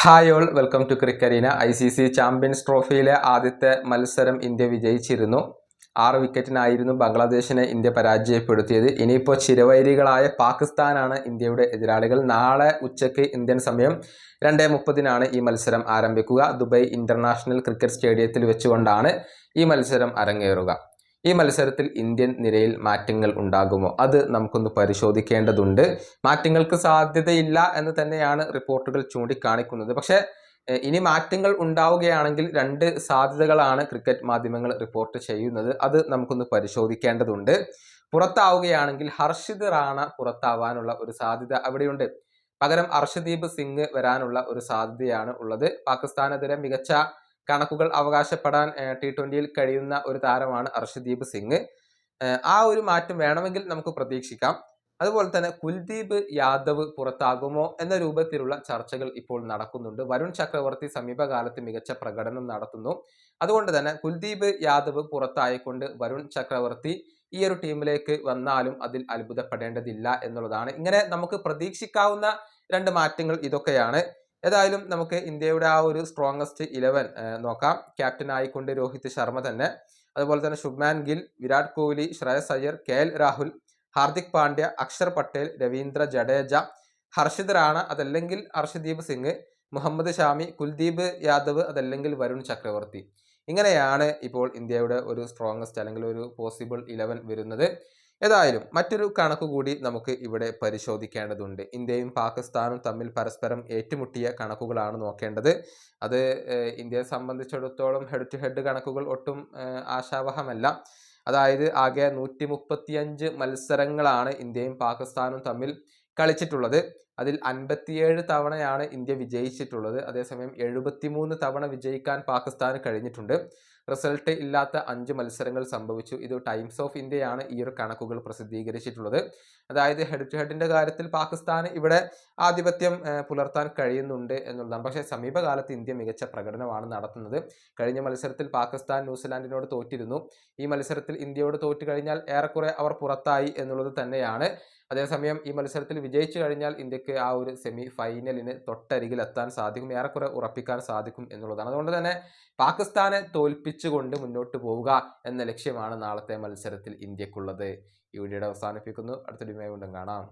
Hi all welcome to Crickarena I C C champions ട്രോഫിയിലെ ആദ്യത്തെ മത്സരം India വിജയിച്ചിരുന്നു. ആറ് വിക്കറ്റിനായിരുന്നു ബംഗ്ലാദേശിനെ ഇന്ത്യ പരാജയപ്പെടുത്തിയത്. ഇനിയിപ്പോൾ ചിരവൈരികളായ പാകിസ്ഥാനാണ് ഇന്ത്യയുടെ എതിരാളികൾ. നാളെ ഉച്ചയ്ക്ക് ഇന്ത്യൻ സമയം രണ്ടേ മുപ്പതിനാണ് ഈ മത്സരം ആരംഭിക്കുക. ദുബൈ ഇന്റർനാഷണൽ ക്രിക്കറ്റ് സ്റ്റേഡിയത്തിൽ വെച്ചുകൊണ്ടാണ് ഈ മത്സരം അരങ്ങേറുക. ഈ മത്സരത്തിൽ ഇന്ത്യൻ നിരയിൽ മാറ്റങ്ങൾ ഉണ്ടാകുമോ? അത് നമുക്കൊന്ന് പരിശോധിക്കേണ്ടതുണ്ട്. മാറ്റങ്ങൾക്ക് സാധ്യതയില്ല എന്ന് തന്നെയാണ് റിപ്പോർട്ടുകൾ ചൂണ്ടിക്കാണിക്കുന്നത്. പക്ഷേ ഇനി മാറ്റങ്ങൾ ഉണ്ടാവുകയാണെങ്കിൽ രണ്ട് സാധ്യതകളാണ് ക്രിക്കറ്റ് മാധ്യമങ്ങൾ റിപ്പോർട്ട് ചെയ്യുന്നത്. അത് നമുക്കൊന്ന് പരിശോധിക്കേണ്ടതുണ്ട്. പുറത്താവുകയാണെങ്കിൽ ഹർഷിത് റാണ പുറത്താവാനുള്ള ഒരു സാധ്യത അവിടെയുണ്ട്. പകരം അർഷദീപ് സിംഗ് വരാനുള്ള ഒരു സാധ്യതയാണ് ഉള്ളത്. പാകിസ്ഥാനെതിരെ മികച്ച കണക്കുകൾ അവകാശപ്പെടാൻ ടി ട്വന്റിയിൽ കഴിയുന്ന ഒരു താരമാണ് അർഷദീപ് സിംഗ്. ആ ഒരു മാറ്റം വേണമെങ്കിൽ നമുക്ക് പ്രതീക്ഷിക്കാം. അതുപോലെ തന്നെ കുൽദീപ് യാദവ് പുറത്താകുമോ എന്ന രൂപത്തിലുള്ള ചർച്ചകൾ ഇപ്പോൾ നടക്കുന്നുണ്ട്. വരുൺ ചക്രവർത്തി സമീപകാലത്ത് മികച്ച പ്രകടനം നടത്തുന്നു. അതുകൊണ്ട് തന്നെ കുൽദീപ് യാദവ് പുറത്തായിക്കൊണ്ട് വരുൺ ചക്രവർത്തി ഈ ഒരു ടീമിലേക്ക് വന്നാലും അതിൽ അത്ഭുതപ്പെടേണ്ടതില്ല എന്നുള്ളതാണ്. ഇങ്ങനെ നമുക്ക് പ്രതീക്ഷിക്കാവുന്ന രണ്ട് മാറ്റങ്ങൾ ഇതൊക്കെയാണ്. ഏതായാലും നമുക്ക് ഇന്ത്യയുടെ ആ ഒരു സ്ട്രോങ്സ്റ്റ് ഇലവൻ നോക്കാം. ക്യാപ്റ്റൻ ആയിക്കൊണ്ട് രോഹിത് ശർമ്മ തന്നെ. അതുപോലെ തന്നെ ശുഭ്മാൻ ഗിൽ വിരാട് കോഹ്ലി ശ്രേയസ് അയ്യർ കെ എൽ രാഹുൽ ഹാർദിക് പാണ്ഡ്യ അക്ഷർ പട്ടേൽ രവീന്ദ്ര ജഡേജ ഹർഷിത് റാണ അതല്ലെങ്കിൽ ഹർഷദീപ് സിംഗ് മുഹമ്മദ് ഷാമി കുൽദീപ് യാദവ് അതല്ലെങ്കിൽ വരുൺ ചക്രവർത്തി. ഇങ്ങനെയാണ് ഇപ്പോൾ ഇന്ത്യയുടെ ഒരു സ്ട്രോങ്സ്റ്റ് അല്ലെങ്കിൽ ഒരു പോസിബിൾ ഇലവൻ വരുന്നത്. ഏതായാലും മറ്റൊരു കണക്ക് കൂടി നമുക്ക് ഇവിടെ പരിശോധിക്കേണ്ടതുണ്ട്. ഇന്ത്യയും പാകിസ്ഥാനും തമ്മിൽ പരസ്പരം ഏറ്റുമുട്ടിയ കണക്കുകളാണ് നോക്കേണ്ടത്. അത് ഇന്ത്യയെ സംബന്ധിച്ചിടത്തോളം ഹെഡ് ടു ഹെഡ് കണക്കുകൾ ഒട്ടും ആശാവഹമല്ല. അതായത് ആകെ നൂറ്റി മുപ്പത്തിയഞ്ച് മത്സരങ്ങളാണ് ഇന്ത്യയും പാകിസ്ഥാനും തമ്മിൽ കളിച്ചിട്ടുള്ളത്. അതിൽ അൻപത്തിയേഴ് തവണയാണ് ഇന്ത്യ വിജയിച്ചിട്ടുള്ളത്. അതേസമയം എഴുപത്തിമൂന്ന് തവണ വിജയിക്കാൻ പാകിസ്ഥാന് കഴിഞ്ഞിട്ടുണ്ട്. റിസൾട്ട് ഇല്ലാത്ത അഞ്ച് മത്സരങ്ങൾ സംഭവിച്ചു. ഇത് ടൈംസ് ഓഫ് ഇന്ത്യയാണ് ഈ ഒരു കണക്കുകൾ പ്രസിദ്ധീകരിച്ചിട്ടുള്ളത്. അതായത് ഹെഡ് ടു ഹെഡിന്റെ കാര്യത്തിൽ പാകിസ്ഥാന് ഇവിടെ ആധിപത്യം പുലർത്താൻ കഴിയുന്നുണ്ട് എന്നുള്ളതാണ്. പക്ഷേ സമീപകാലത്ത് ഇന്ത്യ മികച്ച പ്രകടനമാണ് നടത്തുന്നത്. കഴിഞ്ഞ മത്സരത്തിൽ പാകിസ്ഥാൻ ന്യൂസിലാൻഡിനോട് തോറ്റിരുന്നു. ഈ മത്സരത്തിൽ ഇന്ത്യയോട് തോറ്റു കഴിഞ്ഞാൽ ഏറെക്കുറെ അവർ പുറത്തായി എന്നുള്ളത് തന്നെയാണ്. അതേസമയം ഈ മത്സരത്തിൽ വിജയിച്ചു കഴിഞ്ഞാൽ ഇന്ത്യയ്ക്ക് ആ ഒരു സെമി ഫൈനലിന് തൊട്ടരികിൽ എത്താൻ സാധിക്കും ഏറെക്കുറെ ഉറപ്പിക്കാൻ സാധിക്കും എന്നുള്ളതാണ്. അതുകൊണ്ട് തന്നെ പാകിസ്ഥാനെ തോൽപ്പിച്ചുകൊണ്ട് മുന്നോട്ട് പോവുക എന്ന ലക്ഷ്യമാണ് നാളത്തെ മത്സരത്തിൽ ഇന്ത്യക്കുള്ളത്. ഈ വീഡിയോ അവസാനിപ്പിക്കുന്നു. അടുത്ത ഡിമേ കൊണ്ടും കാണാം.